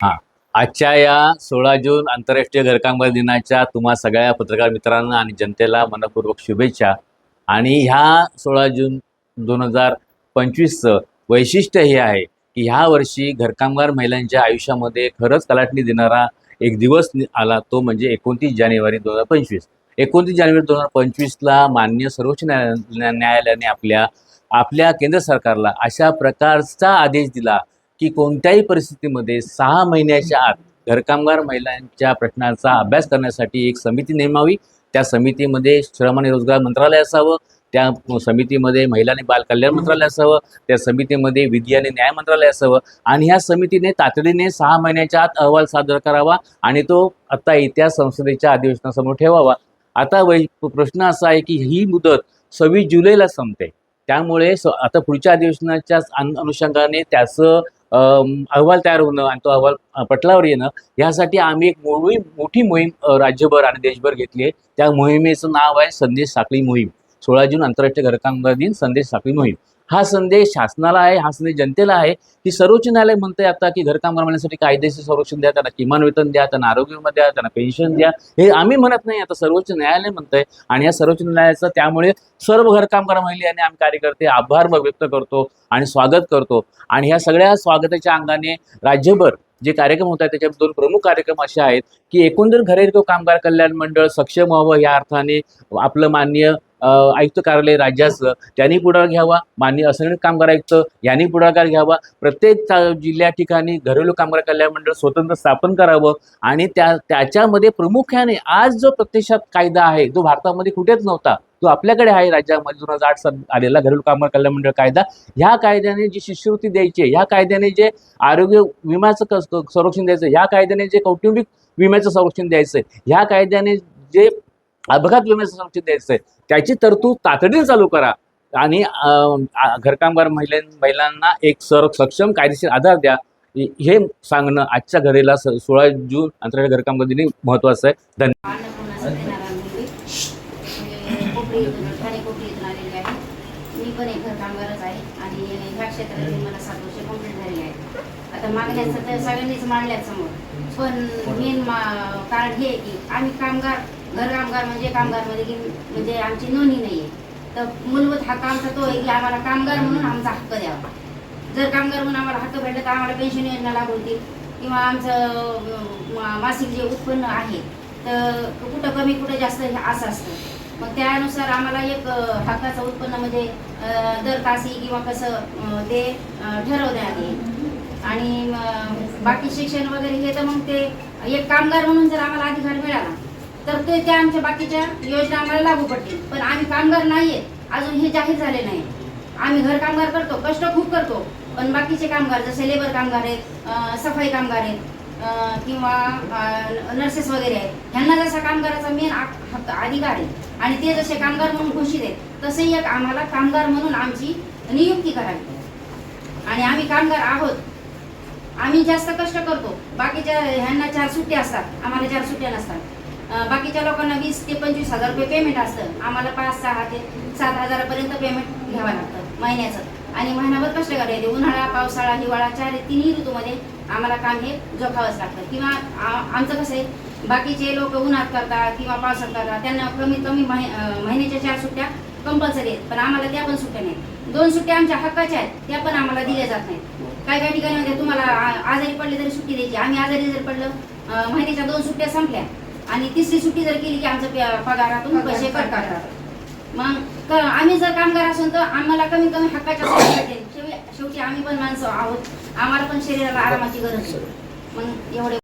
हा. आजच्या या सोळा जून आंतरराष्ट्रीय घरकामगार दिनाच्या तुम्हा सगळ्या पत्रकार मित्रांना आणि जनतेला मनपूर्वक शुभेच्छा. आणि ह्या सोळा जून दोन हजार पंचवीसचं वैशिष्ट्य हे आहे की ह्या वर्षी घरकामगार महिलांच्या आयुष्यामध्ये खरंच कलाटणी देणारा एक दिवस आला तो म्हणजे एकोणतीस जानेवारी दोन हजार पंचवीस. एकोणतीस जानेवारी दोन हजार पंचवीसला मान्य सर्वोच्च न्या- न्यायालयाने आपल्या आपल्या केंद्र सरकारला अशा प्रकारचा आदेश दिला की कोणत्याही परिस्थितीमध्ये सहा महिन्याच्या आत घरकामगार महिलांच्या प्रश्नाचा अभ्यास करण्यासाठी एक समिती नेमावी. त्या समितीमध्ये श्रम आणि रोजगार मंत्रालय असावं. त्या समितीमध्ये महिला आणि बालकल्याण मंत्रालय असावं. त्या समितीमध्ये विधी आणि न्याय मंत्रालय असावं. आणि ह्या समितीने तातडीने सहा महिन्याच्या आत अहवाल सादर करावा आणि तो आता येत्या संसदेच्या अधिवेशनासमोर ठेवावा. आता वै प्रश्न असा आहे की ही मुदत सव्वीस जुलैला संपते. त्यामुळे स आता पुढच्या अधिवेशनाच्या अनुषंगाने त्याचं अहवाल तयार होणं आणि तो अहवाल पटलावर येणं यासाठी आम्ही एक मोहीम मोठी मोहीम राज्यभर आणि देशभर घेतली आहे. त्या मोहिमेचं नाव आहे संदेश साखळी मोहीम. सोळा जून आंतरराष्ट्रीय घरकामगार दिन संदेश साखळी मोहीम. हा संदेश शासनाला आहे हा संदेश जनतेला आहे. की सर्वोच्च न्यायालय म्हणतंय आता की घरकाम करण्यासाठी कायदेशीर संरक्षण द्या त्यांना किमान वेतन द्या त्यांना आरोग्य विमा द्या त्यांना पेन्शन द्या. हे आम्ही म्हणत नाही आता सर्वोच्च न्यायालय म्हणतंय. आणि या सर्वोच्च न्यायालयाचं त्यामुळे सर्व घरकामगार महिला आणि आम्ही कार्यकर्ते आभार व्यक्त करतो आणि स्वागत करतो. आणि ह्या सगळ्या स्वागताच्या अंगाने राज्यभर जे कार्यक्रम होत आहेत त्याच्यात दोन प्रमुख कार्यक्रम असे आहेत की एकंदर घरेलको कामगार कल्याण मंडळ सक्षम व्हावं या अर्थाने आपलं मान्य आयुक्त कार्यालय राज्याचं त्यांनी पुढाकार घ्यावा मान्य असंघटित कामगार आयुक्त यांनी पुढाकार घ्यावा. प्रत्येक जिल्ह्या ठिकाणी घरेलू कामगार कल्याण मंडळ स्वतंत्र स्थापन करावं आणि त्या त्याच्यामध्ये प्रामुख्याने आज जो प्रत्यक्षात कायदा आहे जो भारतामध्ये कुठेच नव्हता तो आपल्याकडे आहे राज्यामध्ये दोन हजार आठ साली आलेला घरेलू कामगार कल्याण मंडळ कायदा ह्या कायद्याने जी शिष्यवृत्ती द्यायची आहे, ह्या कायद्याने जे आरोग्य विम्याचं संरक्षण द्यायचं ह्या कायद्याने जे कौटुंबिक विम्याचं संरक्षण द्यायचं ह्या कायद्याने जे अपघात विम्याचं संरक्षण द्यायचं आहे त्याची तरतूद तातडीने चालू करा. आणि घरकामगार महिला महिलांना एक सर सक्षम कायदेशीर आधार द्या. हे- सांगणं आजच्या घरेला सोळा जून आंतरराष्ट्रीय घरकामगार दिनी महत्वाचं आहे. धन्यवाद मी पण एक घरकामगारच आहे आणि ह्या क्षेत्रात मला सात वर्ष कंप्लीट झालेली आहे आता मागण्याचं तर सगळ्यांनीच मांडल्यात समोर. पण मेन कारण हे आहे की आम्ही कामगार घरकामगार म्हणजे कामगारमध्ये की म्हणजे आमची नोंदणी नाही आहे तर मूलभूत हक्क आमचा तो आहे की आम्हाला कामगार म्हणून आमचा हक्क द्यावा. जर कामगार म्हणून आम्हाला हक्क भेटला तर आम्हाला पेन्शन योजना लागू होतील किंवा आमचं मासिक जे उत्पन्न आहे तर कुठं कमी कुठं जास्त हे असं असतं. मग त्यानुसार आम्हाला एक हक्काचं उत्पन्न म्हणजे दर तासी किंवा कसं ते ठरवण्यात येईल. आणि बाकी शिक्षण वगैरे हे तर मग ते एक कामगार म्हणून जर आम्हाला अधिकार मिळाला तर ते त्या आमच्या बाकीच्या योजना आम्हाला लागू पडतील. पण आम्ही कामगार नाहीये. अजून हे जाहीर झाले नाही. आम्ही घर कामगार करतो कष्ट खूप करतो. पण बाकीचे कामगार जसे लेबर कामगार आहेत सफाई कामगार आहेत किंवा नर्सेस वगैरे आहेत ह्यांना जसा कामगाराचा मेन हक्क अधिकार आहे. आणि ते जसे कामगार म्हणून घोषित आहेत तसे एक आम्हाला कामगार म्हणून आमची नियुक्ती करावी. आणि आम्ही कामगार आहोत. आम्ही जास्त कष्ट करतो. बाकीच्या ह्यांना चार सुट्ट्या असतात. आम्हाला चार सुट्ट्या नसतात. बाकीच्या लोकांना वीस ते पंचवीस हजार रुपये पेमेंट असतं. आम्हाला पाच सहा ते सात हजारापर्यंत पेमेंट घ्यावं लागतं महिन्याचं. आणि महिनाभर कष्ट करायचे उन्हाळा पावसाळा हिवाळा चार तिन्ही ऋतूमध्ये आम्हाला काम हे जोखावंच लागतं. किंवा आमचं कसं आहे बाकीचे लोक उन्हात करतात किंवा पावसात करतात त्यांना कमीत कमी महि- महिन्याच्या चार सुट्ट्या कंपल्सरी आहेत. पण आम्हाला त्या पण सुट्ट्या नाहीत. दोन सुट्ट्या आमच्या हक्काच्या आहेत त्या पण आम्हाला दिल्या जात नाहीत. काही काही ठिकाणी म्हणजे तुम्हाला आजारी पडले तरी सुट्टी द्यायची. आम्ही आजारी जर पडलं महिन्याच्या दोन सुट्ट्या संपल्या आणि तिसरी सुट्टी जर केली की आमचं पे- पगारातून पैसे कट करतात मग आम्ही जर कामगार असून तर आम्हाला कमीत कमी हक्काच्या भेटेल. शेवटी शेवटी आम्ही पण माणसं आहोत. आम्हाला पण शरीराला आरामाची गरज आहे. मग एवढे